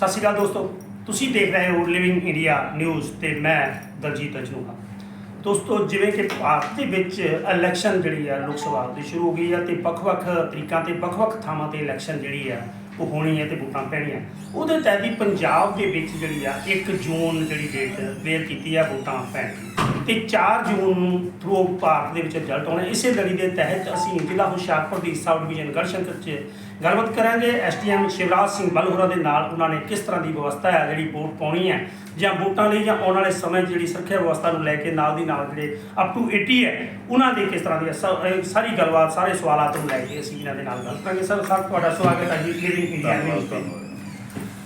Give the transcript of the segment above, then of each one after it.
ਸਤਿ ਸ਼੍ਰੀ ਅਕਾਲ ਦੋਸਤੋ। ਤੁਸੀਂ ਦੇਖ ਰਹੇ ਹੋ ਲਿਵਿੰਗ ਇੰਡੀਆ ਨਿਊਜ਼ ਤੇ ਮੈਂ ਦਲਜੀਤ ਅਜਨੂਹਾ ਦੋਸਤੋ, ਜਿਵੇਂ ਕਿ ਭਾਰਤ ਦੇ ਵਿੱਚ ਇਲੈਕਸ਼ਨ ਜਿਹੜੀ ਆ, ਲੋਕ ਸਭਾ ਦੀ ਸ਼ੁਰੂ ਹੋ ਗਈ ਆ ਤੇ ਵੱਖ-ਵੱਖ ਤਰੀਕਾਂ ਤੇ, ਵੱਖ-ਵੱਖ ਥਾਵਾਂ ਤੇ ਇਲੈਕਸ਼ਨ ਜਿਹੜੀ ਆ, ਉਹ ਹੋਣੀ ਹੈ ਤੇ ਵੋਟਾਂ ਪੈਣੀਆਂ। ਉਹਦੇ ਤਹਿਤ ਹੀ ਪੰਜਾਬ ਦੇ ਵਿੱਚ ਜਿਹੜੀ ਆ 1 ਜੂਨ ਜਿਹੜੀ ਡੇਟ ਕਲੀਅਰ ਕੀਤੀ ਆ, ਵੋਟਾਂ ਪੈਣ। ਤੇ 4 ਜੂਨ ਨੂੰ ਥਰੂ ਭਾਰਤ ਦੇ ਵਿੱਚ ਰਿਜ਼ਲਟ ਆਉਣਾ ਇਸੇ ਲੜੀ ਦੇ ਤਹਿਤ ਅਸੀਂ ਜ਼ਿਲ੍ਹਾ ਹੁਸ਼ਿਆਰਪੁਰ ਦੀ ਸਾਊਥ ਡਿਵੀਜ਼ਨ ਗੜਸ਼ੰਕਰ 'ਚ ਗੱਲਬਾਤ ਕਰਾਂਗੇ। ਐਸਟੀਐਮ ਸ਼ਿਵਰਾਜ ਸਿੰਘ ਬਲਹੋਰਾ ਦੇ ਨਾਲ ਉਹਨਾਂ ਨੇ ਕਿਸ ਤਰ੍ਹਾਂ ਦੀ ਵਿਵਸਥਾ ਹੈ ਜਿਹੜੀ ਵੋਟ ਪਾਉਣੀ ਹੈ ਜਾਂ ਵੋਟਾਂ ਲਈ ਜਾਂ ਆਉਣ ਵਾਲੇ ਸਮੇਂ ਜਿਹੜੀ ਸੁਰੱਖਿਆ ਵਿਵਸਥਾ ਨੂੰ ਲੈ ਕੇ ਨਾਲ ਦੀ ਨਾਲ ਜਿਹੜੇ ਅਪ ਟੂ 80 ਹੈ ਉਹਨਾਂ ਦੀ ਕਿਸ ਤਰ੍ਹਾਂ ਦੀ ਸਾਰੀ ਗੱਲਬਾਤ ਸਾਰੇ ਸਵਾਲਾਂ ਨੂੰ ਲੈ ਕੇ ਅਸੀਂ ਇਹਨਾਂ ਦੇ ਨਾਲ ਗੱਲ ਕਰਾਂਗੇ। ਸਰ ਸਰ ਤੁਹਾਡਾ ਸਵਾਗਤ ਹੈ ਜੀ ਲਿਵਿੰਗ ਇੰਡੀਆ ਨਿਊਜ਼ ਤੇ।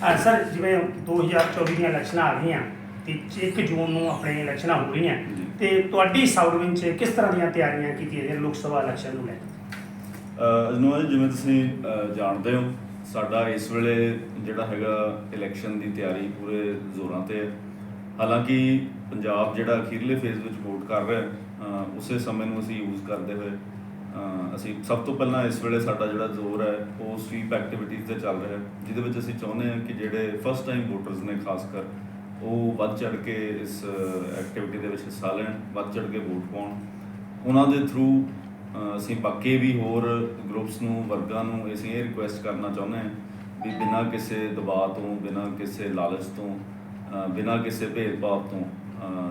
ਹਾਂ ਸਰ ਜਿਵੇਂ 2024 ਦੀਆਂ ਇਲੈਕਸ਼ਨਾਂ ਆ ਗਈਆਂ ਤੇ 1 ਜੂਨ ਨੂੰ ਆਪਣੇ ਇਲੈਕਸ਼ਨਾਂ ਹੋ ਰਹੀਆਂ। ਤੇ ਤੁਹਾਡੀ ਸਾਊਥ ਵਿੱਚ ਕਿਸ ਤਰ੍ਹਾਂ ਦੀਆਂ ਤਿਆਰੀਆਂ ਕੀਤੀਆਂ ਜਾਂਦੀਆਂ ਲੋਕ ਸਭਾ ਇਲੈਕਸ਼ਨ ਨੂੰ ਲੈ ਕੇ? ਅਜਨੋਜ ਜਿਵੇਂ ਤੁਸੀਂ ਜਾਣਦੇ ਹੋ ਸਾਡਾ ਇਸ ਵੇਲੇ ਜਿਹੜਾ ਹੈਗਾ ਇਲੈਕਸ਼ਨ ਦੀ ਤਿਆਰੀ ਪੂਰੇ ਜ਼ੋਰਾਂ ਤੇ ਹੈ। ਹਾਲਾਂਕਿ ਪੰਜਾਬ ਜਿਹੜਾ ਅਖੀਰਲੇ ਫੇਜ਼ ਵਿੱਚ ਵੋਟ ਕਰ ਰਿਹਾ ਹੈ, ਉਸੇ ਸਮੇਂ ਨੂੰ ਅਸੀਂ ਯੂਜ਼ ਕਰਦੇ ਹੋਏ ਅਸੀਂ ਸਭ ਤੋਂ ਪਹਿਲਾਂ ਇਸ ਵੇਲੇ ਸਾਡਾ ਜਿਹੜਾ ਜ਼ੋਰ ਹੈ ਉਹ ਸਵੀਪ ਐਕਟੀਵਿਟੀਜ਼ ਤੇ ਚੱਲ ਰਿਹਾ ਹੈ ਜਿਹਦੇ ਵਿੱਚ ਅਸੀਂ ਚਾਹੁੰਦੇ ਹਾਂ ਕਿ ਜਿਹੜੇ ਫਸਟ ਟਾਈਮ ਵੋਟਰਸ ਨੇ ਖਾਸ ਕਰ ਉਹ ਵੱਧ ਚੜ ਕੇ ਇਸ ਐਕਟੀਵਿਟੀ ਦੇ ਵਿੱਚ ਹਿੱਸਾ ਲੈਣ, ਵੱਧ ਚੜ ਕੇ ਵੋਟ ਪਾਉਣ। ਉਹਨਾਂ ਦੇ ਥਰੂ ਅਸੀਂ ਬਾਕੀ ਵੀ ਹੋਰ ਗਰੁੱਪਸ ਨੂੰ, ਵਰਗਾਂ ਨੂੰ ਅਸੀਂ ਇਹ ਰਿਕੁਐਸਟ ਕਰਨਾ ਚਾਹੁੰਦੇ ਹਾਂ ਵੀ ਬਿਨਾਂ ਕਿਸੇ ਦਬਾਅ ਤੋਂ, ਬਿਨਾਂ ਕਿਸੇ ਲਾਲਚ ਤੋਂ ਬਿਨਾਂ ਕਿਸੇ ਭੇਦਭਾਵ ਤੋਂ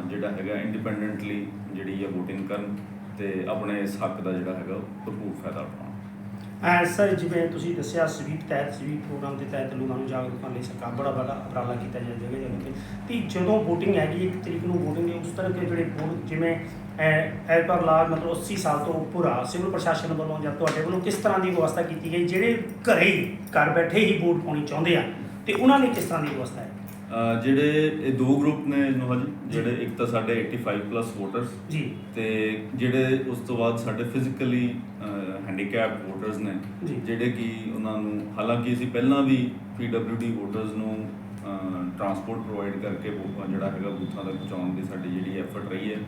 ਜਿਹੜਾ ਹੈਗਾ ਇੰਡੀਪੈਂਡੈਂਟਲੀ ਜਿਹੜੀ ਹੈ VOTING ਕਰਨ ਤੇ ਆਪਣੇ ਇਸ ਹੱਕ ਦਾ ਜਿਹੜਾ ਹੈਗਾ ਉਹ ਭਰਪੂਰ ਫਾਇਦਾ ਉਠਾਉਣ। ਐ ਸਰ ਜਿਵੇਂ ਤੁਸੀਂ ਦੱਸਿਆ ਸਵੀਪ ਤਹਿਤ ਸਵੀਪ ਪ੍ਰੋਗਰਾਮ ਦੇ ਤਹਿਤ ਲੋਕਾਂ ਨੂੰ ਜਾਗਰੂਕ ਕਰਨ ਲਈ ਸਰਕਾਰ ਬੜਾ ਬੜਾ ਉਪਰਾਲਾ ਕੀਤਾ ਜਾ ਜਗ੍ਹਾ ਜਗ੍ਹਾ ਤੇ ਤੇ ਜਦੋਂ VOTING ਹੈਗੀ ਇੱਕ ਤਰੀਕ ਨੂੰ VOTING ਹੈ ਉਸ ਤਰ੍ਹਾਂ ਕੇ ਜਿਹੜੇ ਵੋਟ ਜਿਵੇਂ ਐਜ਼ ਪਰ ਲਾ ਮਤਲਬ 80 ਸਾਲ ਤੋਂ ਉੱਪਰ ਆ ਸਿਵਲ ਪ੍ਰਸ਼ਾਸਨ ਵੱਲੋਂ ਜਾਂ ਤੁਹਾਡੇ ਵੱਲੋਂ ਕਿਸ ਤਰ੍ਹਾਂ ਦੀ ਵਿਵਸਥਾ ਕੀਤੀ ਗਈ ਜਿਹੜੇ ਘਰੇ ਹੀ ਘਰ ਬੈਠੇ ਹੀ ਵੋਟ ਪਾਉਣੀ ਚਾਹੁੰਦੇ ਆ ਤੇ ਉਹਨਾਂ ਲਈ ਕਿਸ ਤਰ੍ਹਾਂ ਦੀ ਵਿਵਸਥਾ ਹੈ? ਜਿਹੜੇ ਇਹ ਦੋ ਗਰੁੱਪ ਨੇ ਨੋਹਾ ਜੀ ਜਿਹੜੇ ਇੱਕ ਤਾਂ ਸਾਡੇ 85 ਪਲੱਸ ਵੋਟਰਸ ਜੀ। ਤੇ ਜਿਹੜੇ ਉਸ ਤੋਂ ਬਾਅਦ ਸਾਡੇ ਫਿਜ਼ੀਕਲੀ ਹੈਂਡੀਕੈਪ ਵੋਟਰਸ ਨੇ। ਜਿਹੜੇ ਕਿ ਉਹਨਾਂ ਨੂੰ ਹਾਲਾਂਕਿ ਅਸੀਂ ਪਹਿਲਾਂ ਵੀ PWD ਵੋਟਰਸ ਨੂੰ ਟਰਾਂਸਪੋਰਟ ਪ੍ਰੋਵਾਈਡ ਕਰਕੇ ਜਿਹੜਾ ਹੈਗਾ ਬੂਥਾਂ ਤੱਕ ਪਹੁੰਚਾਉਣ ਦੀ ਸਾਡੀ ਜਿਹੜੀ ਐਫਰਟ ਰਹੀ ਹੈ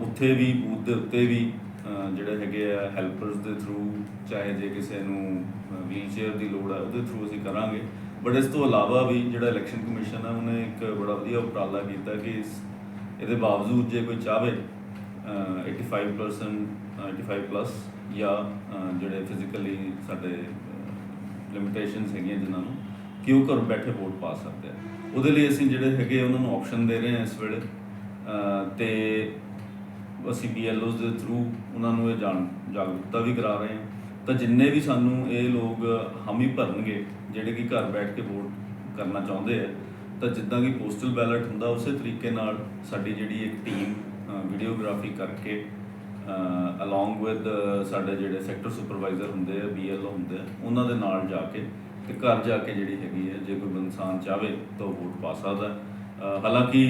ਉੱਥੇ ਵੀ ਬੂਥ ਦੇ ਉੱਤੇ ਵੀ ਜਿਹੜੇ ਹੈਗੇ ਆ ਹੈਲਪਰਸ ਦੇ ਥਰੂ ਚਾਹੇ ਜੇ ਕਿਸੇ ਨੂੰ ਵੀਲ ਚੇਅਰ ਦੀ ਲੋੜ ਹੈ ਉਹਦੇ ਥਰੂ ਅਸੀਂ ਕਰਾਂਗੇ ਬਟ ਇਸ ਤੋਂ ਇਲਾਵਾ ਵੀ ਜਿਹੜਾ ਇਲੈਕਸ਼ਨ ਕਮਿਸ਼ਨ ਹੈ ਉਹਨੇ ਇੱਕ ਬੜਾ ਵਧੀਆ ਉਪਰਾਲਾ ਕੀਤਾ ਕਿ ਇਸ ਇਹਦੇ ਬਾਵਜੂਦ ਜੇ ਕੋਈ ਅਹ 85% 85 ਪਲੱਸ ਜਾਂ ਜਿਹੜੇ ਫਿਜ਼ੀਕਲੀ ਸਾਡੇ ਲਿਮਿਟੇਸ਼ਨਸ ਹੈਗੀਆਂ ਜਿਨ੍ਹਾਂ ਨੂੰ ਕਿ ਉਹ ਘਰ ਬੈਠੇ ਵੋਟ ਪਾ ਸਕਦੇ ਆ? ਉਹਦੇ ਲਈ ਅਸੀਂ ਜਿਹੜੇ ਹੈਗੇ ਉਹਨਾਂ ਨੂੰ ਆਪਸ਼ਨ ਦੇ ਰਹੇ ਹਾਂ ਇਸ ਵੇਲੇ। ਅਹ, ਤੇ ਅਸੀਂ BLOs ਦੇ ਥਰੂ ਉਹਨਾਂ ਨੂੰ ਇਹ ਜਾਣ, ਜਾਗਰੂਕਤਾ ਵੀ ਕਰਾ ਰਹੇ ਹਾਂ ਤਾਂ ਜਿੰਨੇ ਵੀ ਸਾਨੂੰ ਇਹ ਲੋਕ ਹਾਮੀ ਭਰਨਗੇ, ਜਿਹੜੇ ਕਿ ਘਰ ਬੈਠ ਕੇ ਵੋਟ ਕਰਨਾ ਚਾਹੁੰਦੇ ਆ, ਤਾਂ ਜਿੱਦਾਂ ਕਿ ਪੋਸਟਲ ਬੈਲਟ ਹੁੰਦਾ, ਉਸੇ ਤਰੀਕੇ ਨਾਲ ਸਾਡੀ ਜਿਹੜੀ ਇੱਕ ਟੀਮ ਵੀਡੀਓਗ੍ਰਾਫੀ ਕਰਕੇ ਅਲੋਂਗ ਵਿਦ ਸਾਡੇ ਜਿਹੜੇ ਸੈਕਟਰ ਸੁਪਰਵਾਈਜ਼ਰ ਹੁੰਦੇ ਆ BLO ਹੁੰਦੇ ਆ ਉਹਨਾਂ ਦੇ ਨਾਲ ਜਾ ਕੇ ਤੇ ਘਰ ਜਾ ਕੇ ਜਿਹੜੀ ਹੈਗੀ ਹੈ ਜੇ ਕੋਈ ਇਨਸਾਨ ਚਾਹਵੇ ਤਾਂ ਵੋਟ ਪਾ ਸਕਦਾ ਹਾਲਾਂਕਿ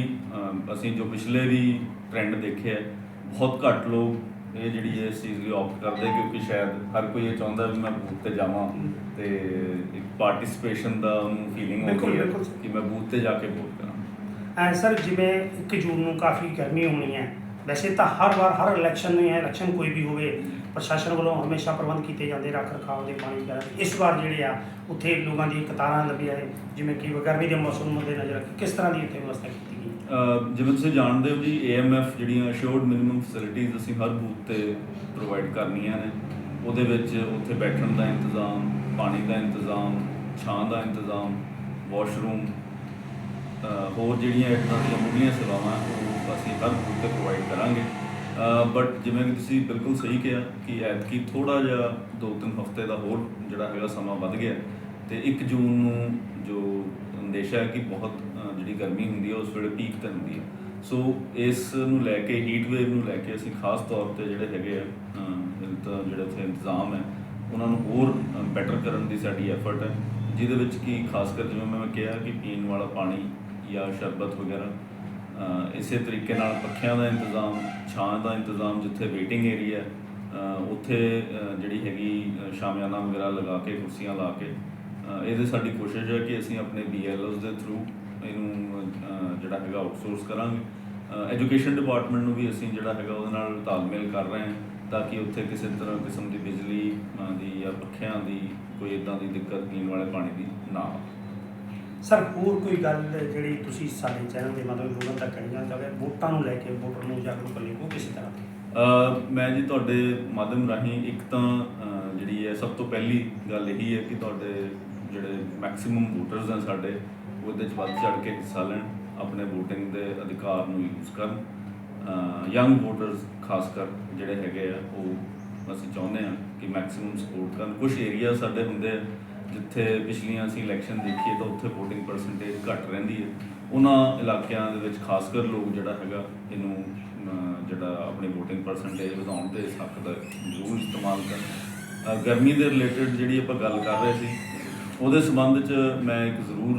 ਅਸੀਂ ਜੋ ਪਿਛਲੇ ਵੀ ਟ੍ਰੈਂਡ ਦੇਖਿਆ ਹੈ, ਬਹੁਤ ਘੱਟ ਲੋਕ ਇਹ ਜਿਹੜੀ ਇਸ ਚੀਜ਼ ਲਈ ਆਪਟ ਕਰਦੇ ਕਿਉਂਕਿ ਸ਼ਾਇਦ ਹਰ ਕੋਈ ਇਹ ਚਾਹੁੰਦਾ ਵੀ ਮੈਂ ਬੂਥ ਤੇ ਜਾਵਾਂ ਤੇ ਇੱਕ ਪਾਰਟਿਸਿਪੇਸ਼ਨ ਦਾ ਉਹਨੂੰ ਫੀਲਿੰਗ ਹੁੰਦੀ ਹੈ। ਕਿ ਮੈਂ ਬੂਥ ਤੇ ਜਾ ਕੇ ਵੋਟ ਕਰਾਂ ਐ ਸਰ ਜਿਵੇਂ 1 ਜੂਨ ਨੂੰ ਕਾਫੀ ਗਰਮੀ ਹੋਣੀ ਹੈ ਵੈਸੇ ਤਾਂ ਹਰ ਵਾਰ, ਹਰ ਇਲੈਕਸ਼ਨ ਨੂੰ ਹੈ ਇਲੈਕਸ਼ਨ ਕੋਈ ਵੀ ਹੋਵੇ, ਪ੍ਰਸ਼ਾਸਨ ਵੱਲੋਂ ਹਮੇਸ਼ਾ ਪ੍ਰਬੰਧ ਕੀਤੇ ਜਾਂਦੇ ਰੱਖ ਰਖਾਵ ਦੇ ਪਾਣੀ ਵਗੈਰਾ ਇਸ ਵਾਰ ਜਿਹੜੇ ਆ, ਉੱਥੇ ਲੋਕਾਂ ਦੀ ਕਤਾਰਾਂ ਲੱਗੀਆਂ ਨੇ, ਜਿਵੇਂ ਕਿ ਗਰਮੀ ਦੇ ਮੌਸਮ ਨੂੰ ਨਜ਼ਰ ਕਿਸ ਤਰ੍ਹਾਂ ਦੀ ਇੱਥੇ ਵਿਵਸਥਾ ਕੀਤੀ ਗਈ? ਜਿਵੇਂ ਤੁਸੀਂ ਜਾਣਦੇ ਹੋ ਜੀ AMF ਜਿਹੜੀਆਂ ਅਸ਼ੋਰਡ ਮਿਨੀਮਮ ਫੈਸਿਲਿਟੀਜ਼ ਅਸੀਂ ਹਰ ਬੂਥ ਤੇ ਪ੍ਰੋਵਾਈਡ ਕਰਨੀਆਂ ਨੇ। ਉਹਦੇ ਵਿੱਚ ਉੱਥੇ ਬੈਠਣ ਦਾ ਇੰਤਜ਼ਾਮ, ਪਾਣੀ ਦਾ ਇੰਤਜ਼ਾਮ, ਛਾਂ ਦਾ ਇੰਤਜ਼ਾਮ ਵਾਸ਼ਰੂਮ ਹੋਰ ਜਿਹੜੀਆਂ ਇੱਦਾਂ ਦੀਆਂ ਮੁੱਢਲੀਆਂ ਸੇਵਾਵਾਂ, ਉਹ ਅਸੀਂ ਹਰ ਬੂਥ ਤੇ ਪ੍ਰੋਵਾਈਡ ਕਰਾਂਗੇ। ਬਟ ਜਿਵੇਂ ਕਿ ਤੁਸੀਂ ਬਿਲਕੁਲ ਸਹੀ ਕਿਹਾ ਕਿ ਐਤਕੀ ਥੋੜਾ ਜਿਹਾ ਦੋ ਤਿੰਨ ਹਫ਼ਤੇ ਦਾ ਹੋਰ ਜਿਹੜਾ ਹੈਗਾ ਸਮਾਂ ਵੱਧ ਗਿਆ। ਤੇ 1 ਜੂਨ ਨੂੰ ਜੋ ਅੰਦੇਸ਼ਾ ਹੈ ਕਿ ਬਹੁਤ ਜਿਹੜੀ ਗਰਮੀ ਹੁੰਦੀ ਹੈ, ਉਸ ਵੇਲੇ ਪੀਕ ਤੇ ਹੁੰਦੀ ਹੈ। ਸੋ ਇਸ ਨੂੰ ਲੈ ਕੇ ਹੀਟ ਵੇਵ ਨੂੰ ਲੈ ਕੇ ਅਸੀਂ ਖਾਸ ਤੌਰ ਤੇ ਜਿਹੜੇ ਹੈਗੇ ਆ ਜਿਹੜੇ ਉੱਥੇ ਇੰਤਜ਼ਾਮ ਹੈ, ਉਹਨਾਂ ਨੂੰ ਹੋਰ ਬੈਟਰ ਕਰਨ ਦੀ ਸਾਡੀ ਐਫਰਟ ਹੈ। ਜਿਹਦੇ ਵਿੱਚ ਕੀ, ਖਾਸ ਕਰ ਜਿਵੇਂ ਮੈਂ ਕਿਹਾ ਕਿ ਪੀਣ ਵਾਲਾ ਪਾਣੀ ਜਾਂ ਸ਼ਰਬਤ ਵਗੈਰਾ ਇਸੇ ਤਰੀਕੇ ਨਾਲ ਪੱਖਿਆਂ ਦਾ ਇੰਤਜ਼ਾਮ ਛਾਂ ਦਾ ਇੰਤਜ਼ਾਮ ਜਿੱਥੇ ਵੇਟਿੰਗ ਏਰੀਆ ਉੱਥੇ ਜਿਹੜੀ ਹੈਗੀ ਅਹ, ਸ਼ਾਮਿਆਨਾ ਵਗੈਰਾ ਲਗਾ ਕੇ ਕੁਰਸੀਆਂ ਲਾ ਕੇ ਇਹਦੇ ਸਾਡੀ ਕੋਸ਼ਿਸ਼ ਹੈ ਕਿ ਅਸੀਂ ਆਪਣੇ BLOs ਦੇ ਥਰੂ ਇਹਨੂੰ ਜਿਹੜਾ ਹੈਗਾ ਆਊਟਸੋਰਸ ਕਰਾਂਗੇ। ਐਜੂਕੇਸ਼ਨ ਡਿਪਾਰਟਮੈਂਟ ਨੂੰ ਵੀ ਅਸੀਂ ਜਿਹੜਾ ਹੈਗਾ ਉਹਦੇ ਨਾਲ ਤਾਲਮੇਲ ਕਰ ਰਹੇ ਹਾਂ ਤਾਂ ਕਿ ਉੱਥੇ ਕਿਸੇ ਤਰ੍ਹਾਂ ਕਿਸਮ ਦੀ ਬਿਜਲੀ ਦੀ ਜਾਂ ਪੱਖਿਆਂ ਦੀ ਕੋਈ ਇਦਾਂ ਦੀ ਦਿੱਕਤ ਪੀਣ ਵਾਲੇ ਪਾਣੀ ਦੀ ਨਾ ਆਵੇ। ਸਰ ਹੋਰ ਕੋਈ ਗੱਲ ਜਿਹੜੀ ਤੁਸੀਂ ਸਾਡੇ ਚੈਨਲ ਦੇ ਮਾਧਿਅਮ ਲੋਕਾਂ ਤੱਕ ਕਹਿਣੀ ਚਾਹੁੰਦੇ ਵੋਟਾਂ ਨੂੰ ਲੈ ਕੇ ਵੋਟਰ ਨੂੰ ਜਾਗਰੂਕ ਕਰਨੀ ਕਿਸੇ ਤਰ੍ਹਾਂ ਅ, ਮੈਂ ਜੀ ਤੁਹਾਡੇ ਮਾਧਿਅਮ ਰਾਹੀਂ ਇੱਕ ਤਾਂ ਅ, ਜਿਹੜੀ ਹੈ ਸਭ ਤੋਂ ਪਹਿਲੀ ਗੱਲ ਇਹੀ ਹੈ ਕਿ ਤੁਹਾਡੇ ਜਿਹੜੇ ਮੈਕਸਿਮਮ ਵੋਟਰਸ ਹਨ ਸਾਡੇ ਉਹਦੇ ਚ ਵੱਧ ਚੜ ਕੇ ਹਿੱਸਾ ਲੈਣ ਆਪਣੇ VOTING ਦੇ ਅਧਿਕਾਰ ਨੂੰ ਯੂਜ਼ ਕਰਨ ਯੰਗ ਵੋਟਰਸ ਖਾਸ ਕਰ ਜਿਹੜੇ ਹੈਗੇ ਆ ਉਹ ਅਸੀਂ ਚਾਹੁੰਦੇ ਹਾਂ ਕਿ ਮੈਕਸਿਮਮ ਸਪੋਰਟ ਕਰਨ। ਕੁਝ ਏਰੀਆ ਸਾਡੇ ਹੁੰਦੇ ਆ ਜਿੱਥੇ ਪਿਛਲੀਆਂ ਅਸੀਂ ਇਲੈਕਸ਼ਨ ਦੇਖੀਏ ਤਾਂ ਉੱਥੇ VOTING ਪਰਸੈਂਟੇਜ ਘੱਟ ਰਹਿੰਦੀ ਹੈ। ਉਹਨਾਂ ਇਲਾਕਿਆਂ ਦੇ ਵਿੱਚ ਖਾਸ ਕਰ ਲੋਕ ਜਿਹੜਾ ਹੈਗਾ, ਇਹਨੂੰ ਜਿਹੜਾ ਆਪਣੀ VOTING ਪਰਸੈਂਟੇਜ ਵਧਾਉਣ ਦੇ ਇਸ ਹੱਕ ਦਾ ਜ਼ਰੂਰ ਇਸਤੇਮਾਲ ਕਰਨ ਗਰਮੀ ਦੇ ਰਿਲੇਟਡ ਜਿਹੜੀ ਆਪਾਂ ਗੱਲ ਕਰ ਰਹੇ ਸੀ, ਉਹਦੇ ਸੰਬੰਧ 'ਚ ਮੈਂ ਇੱਕ ਜ਼ਰੂਰ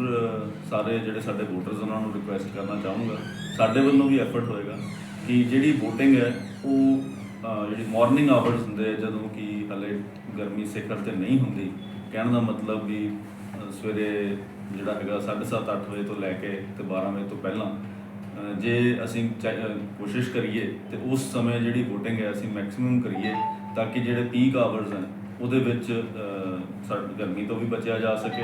ਸਾਰੇ ਜਿਹੜੇ ਸਾਡੇ ਵੋਟਰਸ ਉਹਨਾਂ ਨੂੰ ਰਿਕੁਐਸਟ ਕਰਨਾ ਚਾਹੂੰਗਾ। ਸਾਡੇ ਵੱਲੋਂ ਵੀ ਐਫਰਟ ਹੋਏਗਾ ਕਿ ਜਿਹੜੀ VOTING ਹੈ, ਉਹ ਜਿਹੜੀ ਮਾਰਨਿੰਗ ਆਵਰਸ ਹੁੰਦੇ ਜਦੋਂ ਕਿ ਹਲੇ ਗਰਮੀ ਸਿਖਰ ਤੇ ਨਹੀਂ ਹੁੰਦੀ ਕਹਿਣ ਦਾ ਮਤਲਬ ਵੀ ਸਵੇਰੇ ਜਿਹੜਾ ਹੈਗਾ 7:30 8 ਵਜੇ ਤੋਂ ਲੈ ਕੇ ਤੇ 12 ਵਜੇ ਤੋਂ ਪਹਿਲਾਂ ਜੇ ਅਸੀਂ ਚਾ- ਕੋਸ਼ਿਸ਼ ਕਰੀਏ ਤੇ ਉਸ ਸਮੇਂ ਜਿਹੜੀ VOTING ਹੈ ਅਸੀਂ ਮੈਕਸਿਮਮ ਕਰੀਏ ਤਾਂ ਕਿ ਜਿਹੜੇ ਪੀਕ ਆਵਰਸ ਹਨ ਉਹਦੇ ਵਿੱਚ ਅਹ, ਸਾਡੀ ਗਰਮੀ ਤੋਂ ਵੀ ਬਚਿਆ ਜਾ ਸਕੇ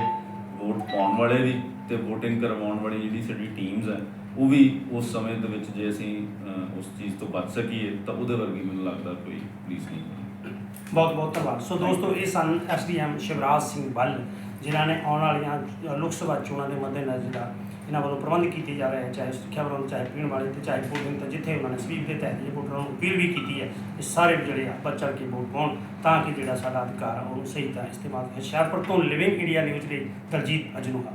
ਵੋਟ ਪਾਉਣ ਵਾਲੇ ਵੀ ਤੇ VOTING ਕਰਵਾਉਣ ਵਾਲੀ ਜਿਹੜੀ ਸਾਡੀ ਟੀਮਸ ਹੈ ਉਹ ਵੀ ਉਸ ਸਮੇਂ ਦੇ ਵਿੱਚ ਜੇ ਅਸੀਂ ਉਸ ਚੀਜ਼ ਤੋਂ ਬਚ ਸਕੀਏ ਤਾਂ ਉਹਦੇ ਵਰਗੀ ਮੈਨੂੰ ਲੱਗਦਾ ਕੋਈ ਰੀਸ ਨਹੀਂ ਬਹੁਤ ਬਹੁਤ ਧੰਨਵਾਦ। ਸੋ ਦੋਸਤੋ, ਇਹ ਸਨ ਐਸਡੀਐਮ ਸ਼ਿਵਰਾਜ ਸਿੰਘ ਬੱਲ ਜਿਨ੍ਹਾਂ ਨੇ ਆਉਣ ਵਾਲੀਆਂ ਲੋਕ ਸਭਾ ਚੋਣਾਂ ਦੇ ਮੱਦੇਨਜ਼ਰ ਜਿਹੜਾ ਇਹਨਾਂ ਵੱਲੋਂ ਪ੍ਰਬੰਧ ਕੀਤੇ ਜਾ ਰਹੇ ਹੈ ਚਾਹੇ ਸਿੱਖਿਆ ਵੱਲੋਂ, ਚਾਹੇ ਪੀਣ ਵਾਲੇ ਤੇ, ਚਾਹੇ ਵੋਟਿੰਗ ਤੇ, ਜਿੱਥੇ ਉਹਨਾਂ ਨੇ ਸਵੀਪ ਦੇ ਤਹਿਤ ਇਹ ਵੋਟਰਾਂ ਨੂੰ ਅਪੀਲ ਵੀ ਕੀਤੀ ਹੈ ਕਿ ਸਾਰੇ ਜਿਹੜੇ ਆ ਬੱਚੜ ਕੇ ਵੋਟ ਪਾਉਣ, ਤਾਂ ਕਿ ਜਿਹੜਾ ਸਾਡਾ ਅਧਿਕਾਰ ਆ, ਉਹਨੂੰ ਸਹੀ ਤਰ੍ਹਾਂ ਇਸਤੇਮਾਲ ਹੋ ਸ਼ਹਿਰਪੁਰ ਤੋਂ ਲਿਵਿੰਗ ਇੰਡੀਆ ਨਿਊਜ਼ ਲਈ ਦਲਜੀਤ ਅਜਨੂਹਾ।